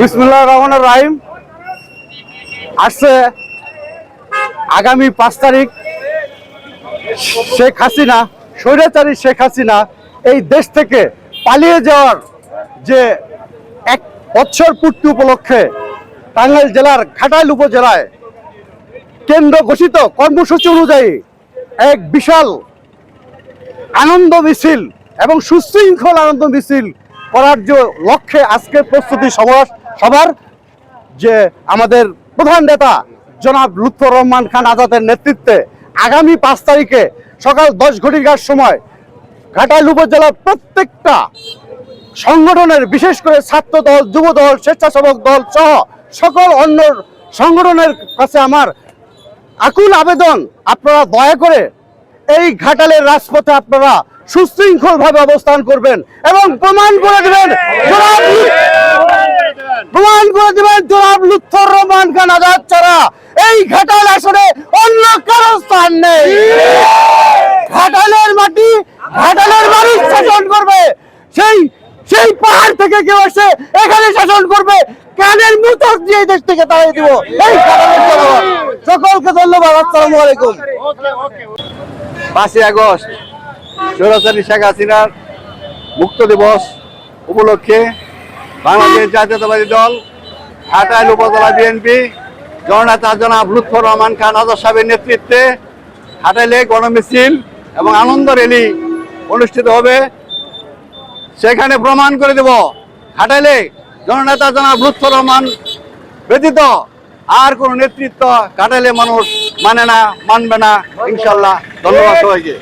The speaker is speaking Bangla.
বিসমুল্লাহ রহমান রাহিম। আসছে আগামী পাঁচ তারিখ শেখ হাসিনা, স্বৈরাচারী শেখ হাসিনা এই দেশ থেকে পালিয়ে যাওয়ার যে এক বছর পূর্তি উপলক্ষে টাঙ্গাইল জেলার ঘাটাইল উপজেলায় কেন্দ্র ঘোষিত কর্মসূচি অনুযায়ী এক বিশাল আনন্দ মিছিল এবং সুশৃঙ্খল আনন্দ মিছিল করার যে লক্ষ্যে আজকের প্রস্তুতি সবার যে আমাদের প্রধান নেতা জনাব লুৎফর রহমান খান আজাদের নেতৃত্বে আগামী পাঁচ তারিখে সকাল দশ ঘটিকার সময় ঘাটাইল উপজেলার প্রত্যেকটা সংগঠনের, বিশেষ করে ছাত্র দল, যুব দল, স্বেচ্ছাসেবক দল সহ সকল অন্য সংগঠনের কাছে আমার আকুল আবেদন। আপনারা দয়া করে এই ঘাটালের রাজপথে আপনারা সুশৃঙ্খল ভাবে অবস্থান করবেন এবং প্রমাণ করে দেবেন প্রমাণ করে দেবেন, জনাব লুৎফর রহমান খান আজাদ ছাড়া এই ঘাটাল আসলে অন্য কারও স্থান নেই। ঘাটালের মাটি, ঘাটালের মানুষ শাসন করবে। সেই সেই পাহাড় থেকে কেউ এসে এখানে শাসন করবে। কানের মুতক দিয়ে দেশ থেকে তাড়িয়ে দিব। এই। সকলকে ধন্যবাদ। আসসালামু আলাইকুম। পাঁচই আগস্ট। সৌরাচারী শেখ হাসিনার মুক্ত দিবস উপলক্ষে বাংলাদেশ জাতীয়তাবাদী দল ঘাটাইল উপজেলা বিএনপি, জননেতা জনাব লুৎফর রহমান খান আজাদ সাহেবের নেতৃত্বে ঘাটাইলে গণমিছিল এবং আনন্দ র্যালি অনুষ্ঠিত হবে। সেখানে প্রমাণ করে দেব ঘাটাইলে জননেতা জনাব লুৎফর রহমান ব্যতীত আর কোন নেতৃত্ব কাটালে মানুষ মানে না মানবে না। ইনশাল্লাহ। ধন্যবাদ সবাইকে।